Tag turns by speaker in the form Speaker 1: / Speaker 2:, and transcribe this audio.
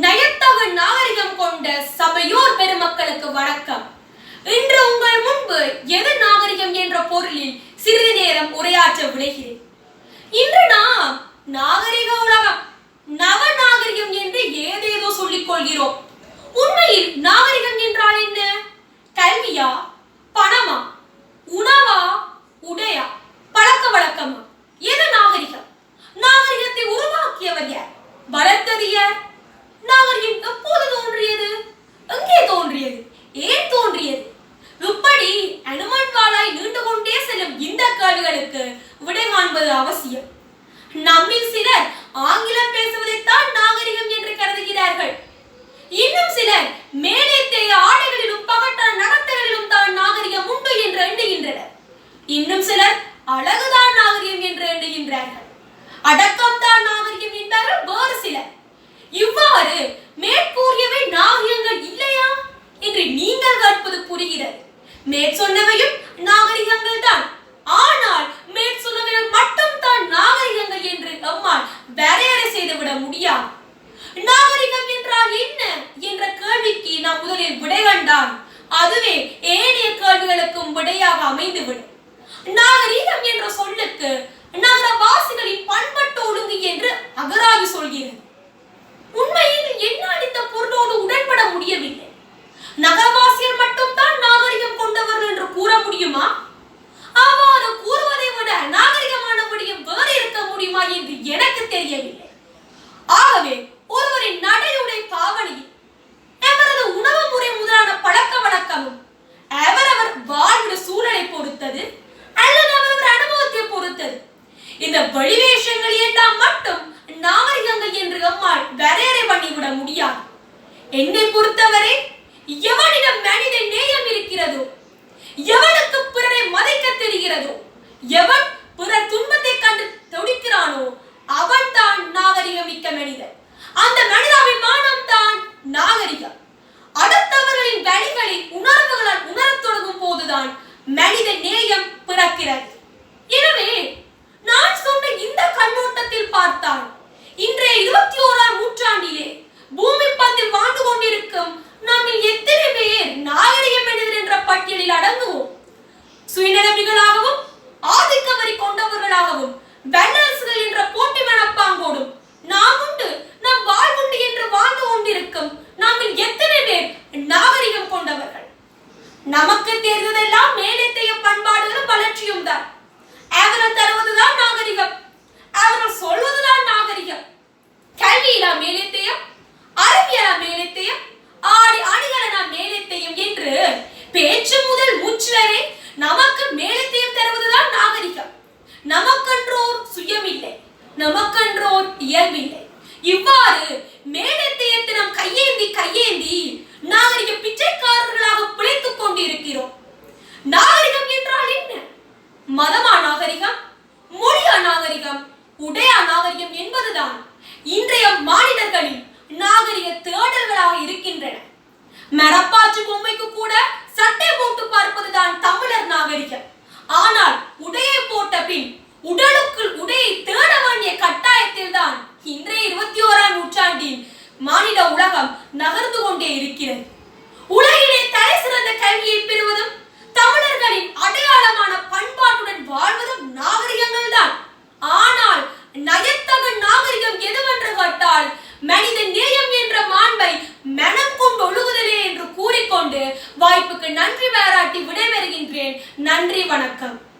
Speaker 1: நயத்தகு நாகரிகம் கொண்ட சபையோர் பெருமக்களுக்கு வணக்கம். இன்று உங்கள் முன்பு எது நாகரிகம் என்ற பொருளில் சிறிது நேரம் உரையாற்ற விளைகிறேன். கேள்விகளுக்கு விடை காண்பது அவசியம். நம்மில் சிலர் ஆங்கிலம் பேசுவதைத்தான் நாகரிகம் என்று கருதுகிறார்கள் இன்னும் சிலர் மேலேத்தைய ஆடைகளிலும் பகட்டான நடத்தைகளிலும் தான் நாகரிகம் உண்டு என்று எண்ணுகின்றனர் இன்னும் சிலர் அழகுதான் நாகரிகம் என்று எண்ணுகின்றார்கள் அடக்கம் தான் நாகரிகம் என்பார்கள் வேறு சிலர் இவ்வாறு மேற்கூறியவை நாகரிகங்கள் இல்லையா என்று நீங்கள் கேட்பது புரிகிறது மேற்சொன்னவையும் நாகரிகங்கள் தான் ஆனால் மேற்சொன்னவைகள் மட்டும் தான் நாகரிகங்கள் என்று நம்மால் வரையறை செய்துவிட முடியாது நாகரிகம் என்றால் என்ன என்ற கேள்விக்கு நாம் முதலில் விடை கண்டால் அதுவே ஏனைய கேள்விகளுக்கும் விடையாக அமைந்துவிடும். நாகரிகம் என்ற சொல்லுக்கு நகரவாசிகளின் பண்பட்டு ஒழுங்கு என்று அகராதி சொல்கிறது. உண்மையில் என்ன அளித்த பொருளோடு உடன்பட முடியவில்லை. நகரவாசியர் மட்டும்தான் நாகரிகம் கொண்டவர்கள் என்று கூற முடியுமா? அவ்வாறு கூறுவதை விட நாகரிகமான விடயம் வேறு இருக்க முடியுமா என்று எனக்கு தெரியவில்லை. ஆகவே போய்விட முடியாது. என்னை பொறுத்தவரை எவனிடம் மனித நேயம் இருக்கிறதோ எவனுக்கு பிறரை மதைக்க தெரிகிறதோ எவன் பிறர் துன்பத்தை கண்டு துடிக்கிறானோ அவன் தான் நாகரிகம் மிக்க மனிதன். அந்த மனிதாபிமானம் தான் நாகரிகம். அடுத்தவர்களின் வழிகளில் இன்றைய இருபத்தி ஓராம் நூற்றாண்டிலே பூமி பந்தில் வாழ்ந்து கொண்டிருக்கும் நம்மில் எத்தனை பேர் நாகரிக மனிதர் என்ற பட்டியலில் அடங்குவோம். சுயநலமிகளாகவும் ஆதிக்க வரி கொண்டவர்களாகவும் வல்லரசுகள் என்ற போட்டி மனப்பாங்கோடும் நாம் உண்டு நம் வாழ்வுண்டு என்று வாழ்ந்து கொண்டிருக்கும் நம்மில் எத்தனை பேர் நாகரிகம் கொண்டவர்கள் நமக்கு தெரிந்ததெல்லாம் மேலத்தைய பண்பாடுகளும் வளர்ச்சியும் தான் அவர்கள் தருவதுதான் நாகரிகம் அவர்கள் சொல்வதுதான் நாகரிகம் கல்வியிலா மேலத்தையும் அறிவியலா மேலத்தையும் ஆடி அணிகளனா மேலத்தையும் என்று பேச்சு முதல் மூச்சு வரை நமக்கு மேலத்தையும் தருவதுதான் நாகரிகம். நமக்கன்றோர் சுயமில்லை நமக்கன்றோர் இயல்பில்லை. இவ்வாறு மேலத்தையத்தை நாம் கையேந்தி கையேந்தி நாகரிக பிச்சைக்காரர்களாக பிழைத்துக் கொண்டிருக்கிறோம். நாகரிகம் என்றால் என்ன மதமா நாகரிகம் மொழியா நாகரிகம் உடையா நாகரிகம் என்பதுதான் இன்றைய மாநிலங்களில் நாகரிக தேடல்களாக இருக்கின்றன மரப்பாச்சு பொம்மைக்கு கூட சட்டை போட்டு பார்ப்பதுதான் தமிழர் நாகரிகம். ஆனால் உடையை போட்ட பின் உடலுக்குள் உடையை தேட வேண்டிய கட்டாயத்தில் தான் இன்றைய இருபத்தி ஓராம் நூற்றாண்டில் மாநில உலகம் நகர்ந்து கொண்டே இருக்கிறது உலகிலே தலை சிறந்த கல்வியை பெறுவதும் தமிழர்களின் அடையாளமான பண்பாட்டுடன் வாழ்வதும் நாகரிகங்கள் தான் ஆனால் நயத்தகு நாகரிகம் எதுவென்று கேட்டால் மனித நேயம் என்ற மாண்பை மனம் கொண்டு ஒழுகுதலே என்று நன்றி பாராட்டி விடைபெறுகின்றேன். நன்றி வணக்கம்.